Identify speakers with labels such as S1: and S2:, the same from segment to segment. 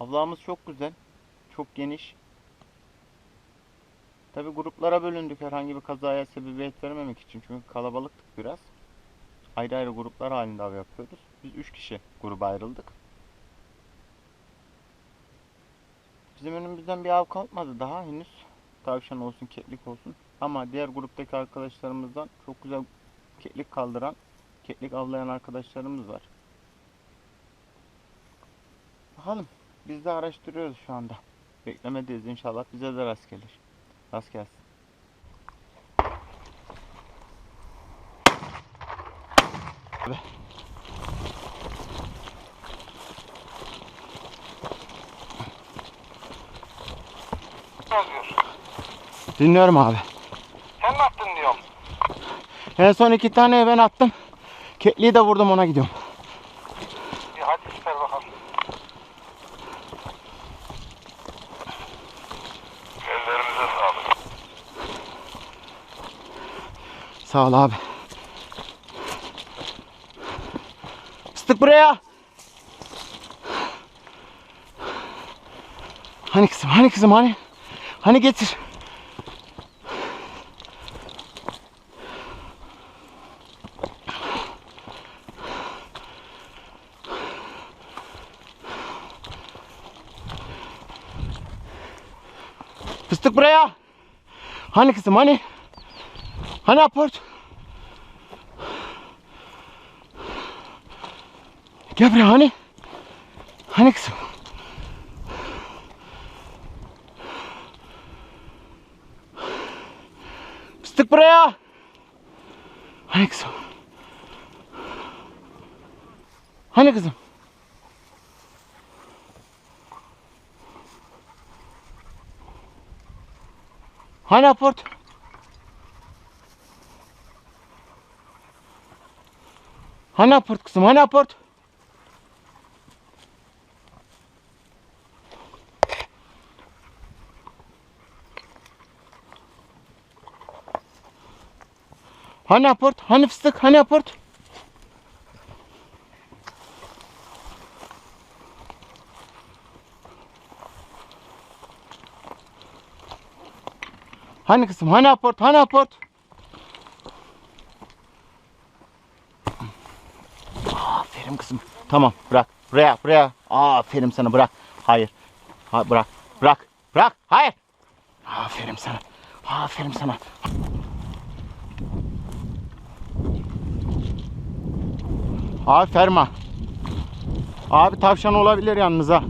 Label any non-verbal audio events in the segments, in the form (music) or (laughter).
S1: Avlamız çok güzel. Çok geniş. Tabi gruplara bölündük herhangi bir kazaya sebebiyet vermemek için. Çünkü kalabalıktık biraz. Ayrı ayrı gruplar halinde av yapıyoruz. Biz 3 kişi gruba ayrıldık. Bizim önümüzden bir av kalkmadı daha henüz. Tavşan olsun, keklik olsun. Ama diğer gruptaki arkadaşlarımızdan çok güzel keklik kaldıran, keklik avlayan arkadaşlarımız var. Bakalım. Biz de araştırıyoruz şu anda. Beklemedeyiz inşallah bize de rast gelir. Rast gelsin. Dinliyorum abi.
S2: Sen mi attın diyorum.
S1: En son iki tane ben attım. Kekliği de vurdum ona gidiyorum. Sağ ol abi. Fıstık buraya. Hani kızım, hani kızım, hani? Hani getir. Fıstık buraya. Hani kızım, hani? Hani aport? Gel buraya hani? Hani kızım? Fıstık buraya. Hani kızım? Hani kızım? Hani aport? Hani aport kızım? Hani aport? Hani aport? Hani fıstık? Hani aport? Hani kızım? Hani aport? Hani aport? Aferin kızım. Tamam bırak. Buraya buraya. Aferin sana bırak. Hayır. Ha, bırak. Bırak. Bırak. Hayır. Aferin sana. Aferin sana. Abi ferma. Abi tavşan olabilir yalnız ha.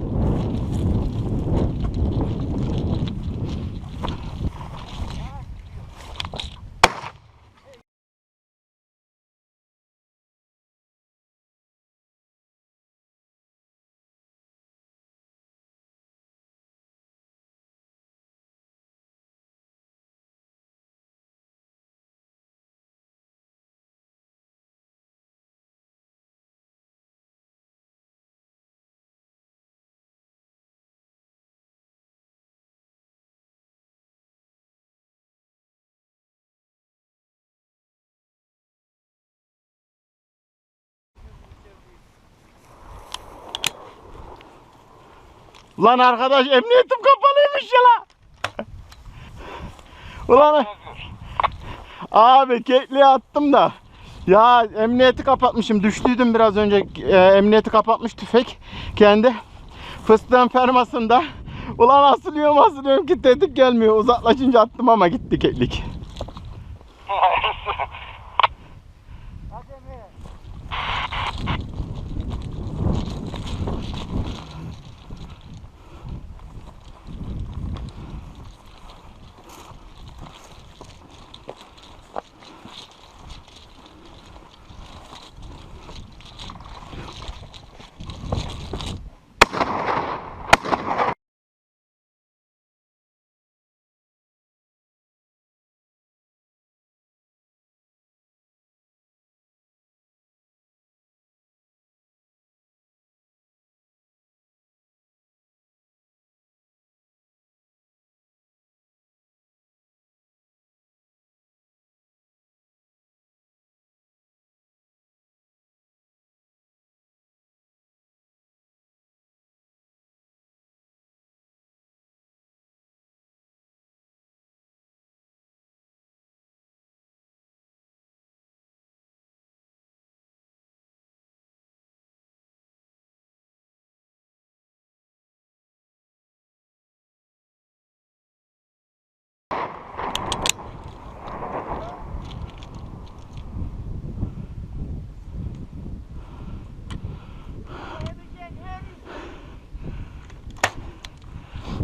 S1: Ulan arkadaş emniyetim kapalıymış ya la. Ulan abi kekliği attım da. Ya emniyeti kapatmışım. Düştüydüm biraz önce. E, emniyeti kapatmış tüfek. Kendi fıstığın fermasında. Ulan asılıyorum asılıyorum ki tetik gelmiyor. Uzaklaşınca attım ama gitti keklik. (laughs)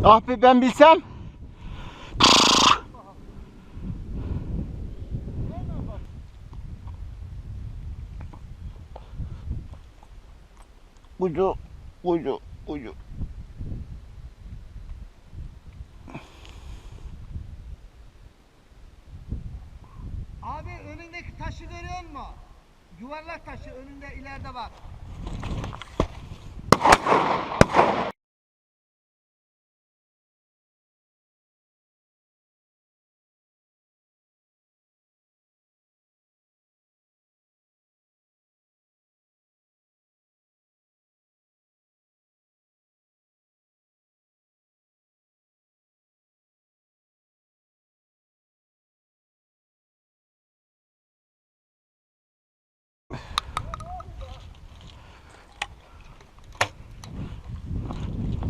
S1: Ah be ben bilsem. Ucu, ucu, ucu.
S3: Abi önündeki taşı görüyor musun? Yuvarlak taşı önünde ileride bak.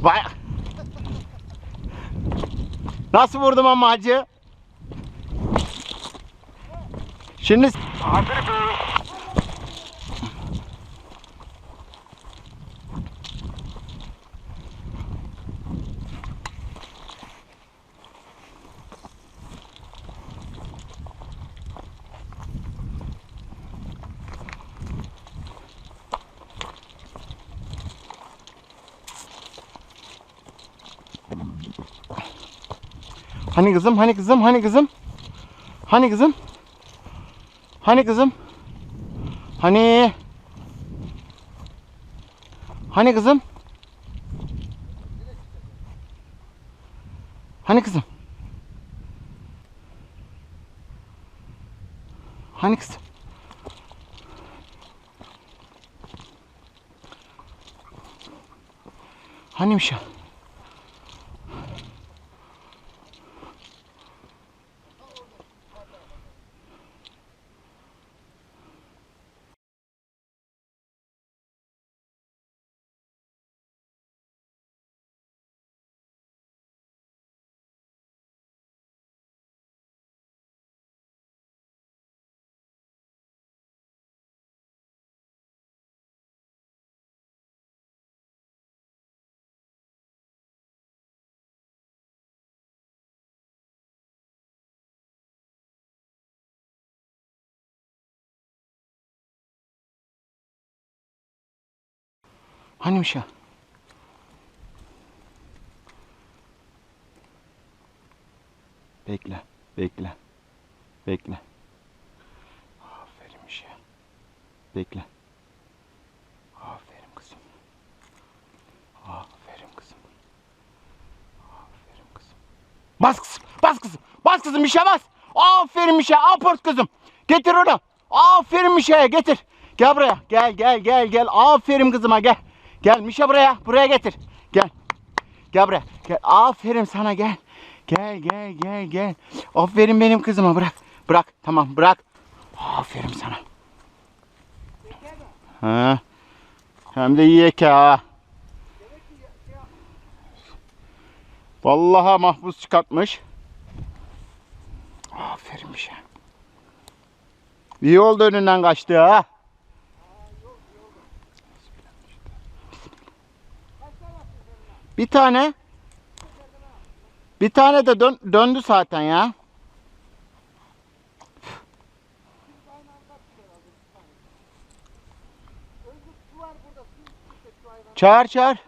S1: Vay. Nasıl vurdum ama hacı? Şimdi
S2: Hazır
S1: Hani kızım, hani kızım, hani kızım? Hani kızım? Hani kızım? Hani? Hani kızım? Hani kızım? Hani kızım? Hanimiş ya? Hanimiş ya? Bekle, bekle, bekle. Aferinmiş ya. Bekle. Aferin kızım. Aferin kızım. Aferin kızım. Bas kızım, bas kızım, bas kızım işe bas. Aferin işe, aport kızım. Getir onu. Aferin işe, getir. Gel buraya, gel gel gel gel. Aferin kızıma gel. Gel Mişe buraya, buraya getir. Gel. Gel buraya. Gel. Aferin sana gel. Gel gel gel gel. Aferin benim kızıma bırak. Bırak tamam bırak. Aferin sana. Ha. Hem de yiyek ha. Vallahi mahpus çıkartmış. Aferin bir şey. İyi oldu önünden kaçtı ha. Bir tane. Bir tane de dön- döndü zaten ya. Çağır çağır.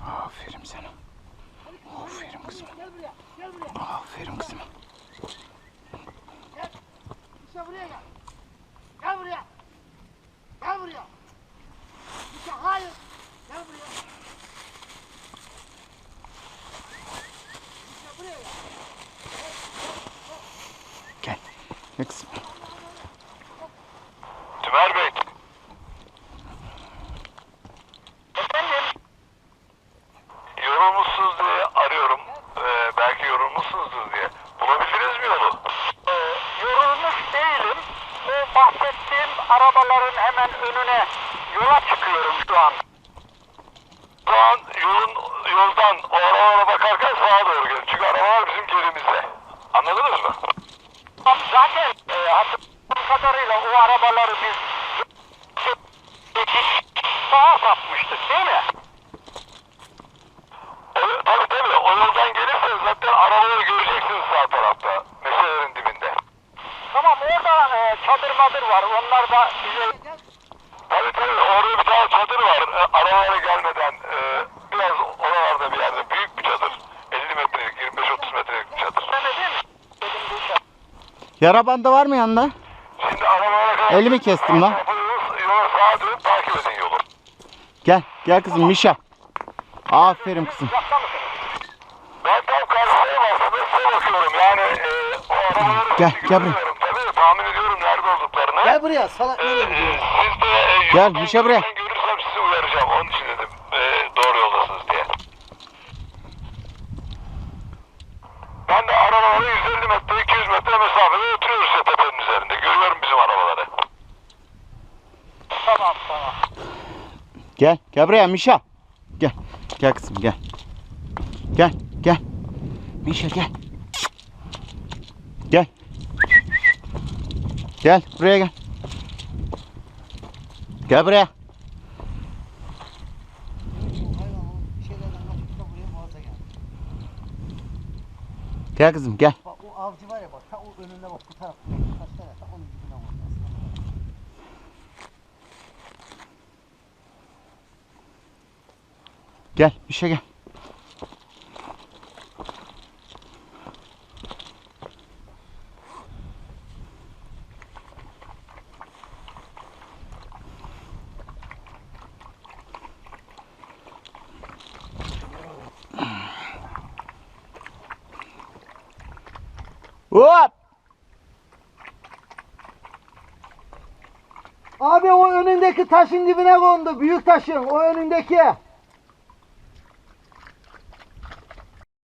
S1: Aferin sana. Aferin kızım.
S3: Gel buraya. Gel buraya.
S1: Aferin kızım.
S3: İşte buraya gel. Gel buraya. Gel buraya. İşte hayır. Gel buraya. İşte buraya gel.
S1: Gel. Ne kızım?
S2: Tümer Bey. Efendim? Yorulmuşsunuz diye arıyorum. Ee, belki yorulmuşsunuzdur diye. Bulabildiniz mi yolu? Ee, yorulmuş değilim. O bahsettiğim arabaların hemen önüne yola çıkıyorum şu an. Şu an yolun yoldan o arabalara bakarken sağa doğru gelin. Çünkü arabalar bizim gerimizde. Anladınız mı? Zaten e, hatırladığım kadarıyla o arabaları biz sağa sapmıştık değil mi? O, tabii tabii. O yoldan gelirseniz zaten arabaları göreceksiniz sağ tarafta. Meşelerin dibinde. Tamam orada e, çadır madır var. Onlar da bize... Tabii tabii. Orada bir tane çadır var. E, arabalara gelmeden e, biraz oralarda bir yerde. Büyük bir çadır. 50 metrelik, 25-30 metrelik bir çadır. Demedim. Dedim bu iş.
S1: Yara bandı var mı yanında?
S2: Şimdi kadar...
S1: Elimi kestim lan.
S2: Yola sağa dönüp takip edin yolu.
S1: Gel. Gel kızım Mişa. Aferin kızım.
S2: Ben tam karşıya bastım. Size bakıyorum. Yani e, o arabaları
S1: Gel, gel buraya.
S2: Tabii tahmin ediyorum nerede olduklarını.
S3: Gel buraya salak
S2: E,
S3: nereye
S2: e,
S3: gidiyor?
S2: siz de e,
S1: Gel, şey buraya.
S2: görürsem sizi uyaracağım. Onun için dedim. E, doğru yoldasınız diye. Ben de arabaları 150 metre, 200 metre mesafede oturuyoruz işte tepenin üzerinde. Görüyorum bizim arabaları. Tamam tamam.
S1: Gel. Gel buraya Mişa. Gel. Gel kızım gel. Gel. Gel. Mişa gel. Gel. Gel. Buraya gel. Gel buraya. Gel kızım gel.
S3: Bak o avcı var ya bak ta o önünde bak bu tarafta. Kaç tane ta onun dibine
S1: Gel. Mişa gel. Hop!
S3: Abi o önündeki taşın dibine kondu. Büyük taşın o önündeki.